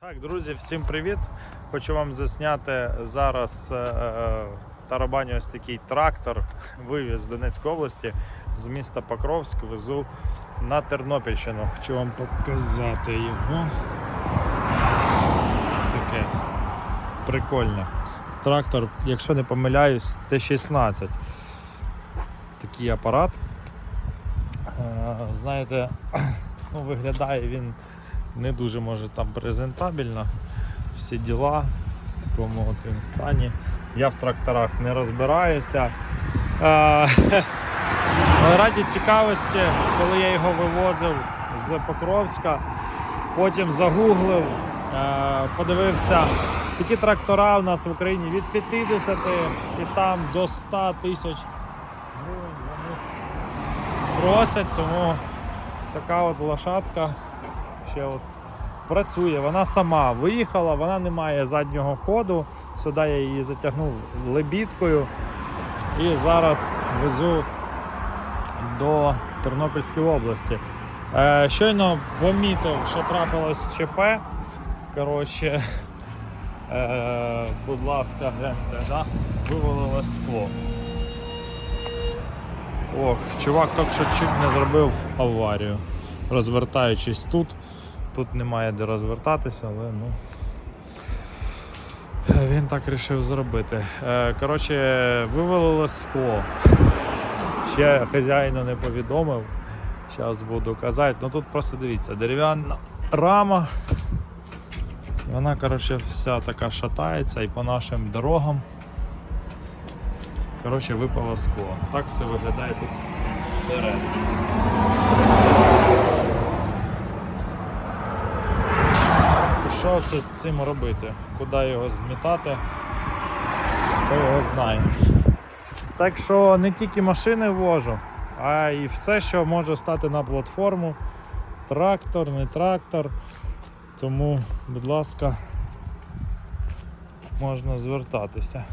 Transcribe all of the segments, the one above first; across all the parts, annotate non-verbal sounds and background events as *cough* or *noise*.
Так, друзі, всім привіт! Хочу вам засняти зараз е, е, тарабаню ось такий трактор вивіз з Донецької області з міста Покровськ, везу на Тернопільщину. Хочу вам показати його. Таке прикольне. Трактор, якщо не помиляюсь, Т-16. Такий апарат. Е, Знаєте, *clears throat* ну, виглядає він не дуже може там презентабельно. Всі діла в такому от він стані. Я в тракторах не розбираюся. Але *laughs* Раді цікавості, коли я його вивозив з Покровська, потім загуглив, е, подивився. Такі трактора у нас в Україні від 50 і там до 100 тисяч гривень за них просять, тому така от лошадка ще от працює. Вона сама виїхала, вона не має заднього ходу. Сюди я її затягнув лебідкою і зараз везу до Тернопільської області. Е, щойно помітив, що трапилось ЧП. Коротше, е, будь ласка, гляньте, да? вивалилось скло. Ох, чувак тільки що чуть не зробив аварію, розвертаючись тут. Тут немає де розвертатися, але ну. Він так вирішив зробити. Е, Коротше, вивалило скло. Ще хазяїну не повідомив. Зараз буду казати. Ну тут просто дивіться, дерев'яна рама. Вона коротше, вся така шатається і по нашим дорогам. Коротше, випало скло. Так все виглядає тут всередині. Що з цим робити? Куди його змітати? Хто його знає. Так що не тільки машини вожу, а і все, що може стати на платформу. Трактор, не трактор. Тому, будь ласка, можна звертатися.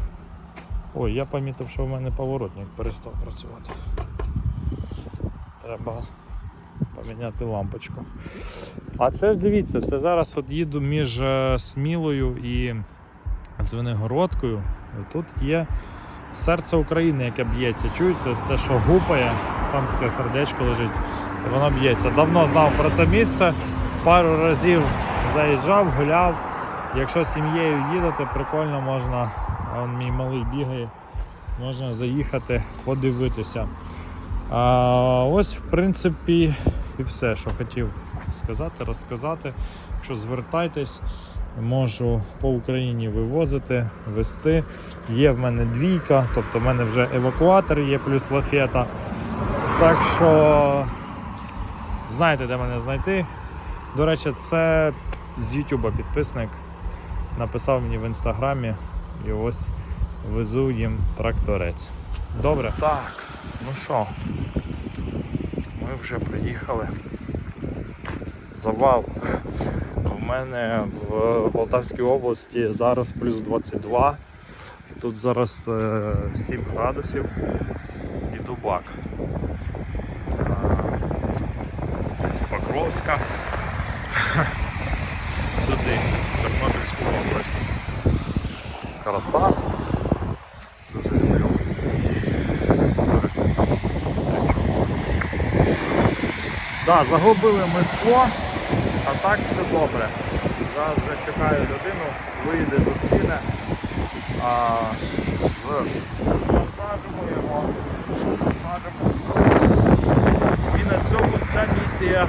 Ой, я помітив, що в мене поворотник перестав працювати. Треба поміняти лампочку. А це дивіться, це зараз от їду між е, Смілою і Звенигородкою. Тут є серце України, яке б'ється. Чуєте, те, що гупає, там таке сердечко лежить, воно б'ється. Давно знав про це місце, пару разів заїжджав, гуляв. Якщо з сім'єю їдете, прикольно можна, а мій малий бігає, можна заїхати, подивитися. А ось, в принципі, і все, що хотів сказати, розказати. Якщо звертайтесь, можу по Україні вивозити, вести. Є в мене двійка, тобто в мене вже евакуатор є, плюс лафета. Так що знаєте, де мене знайти. До речі, це з Ютуба підписник. Написав мені в інстаграмі і ось везу їм тракторець. Добре? Так, ну що, ми вже приїхали. Завал. У мене в Полтавській області зараз плюс 22. Тут зараз е, 7 градусів і дубак. Е, З Покровська. Сюди, в Тернопільську область. Краса. Дуже люблю. Да, загубили ми скло, а так все добре. Зараз вже чекаю людину, вийде до стіни, а з монтажимо його, монтажимо скло. І на цьому ця місія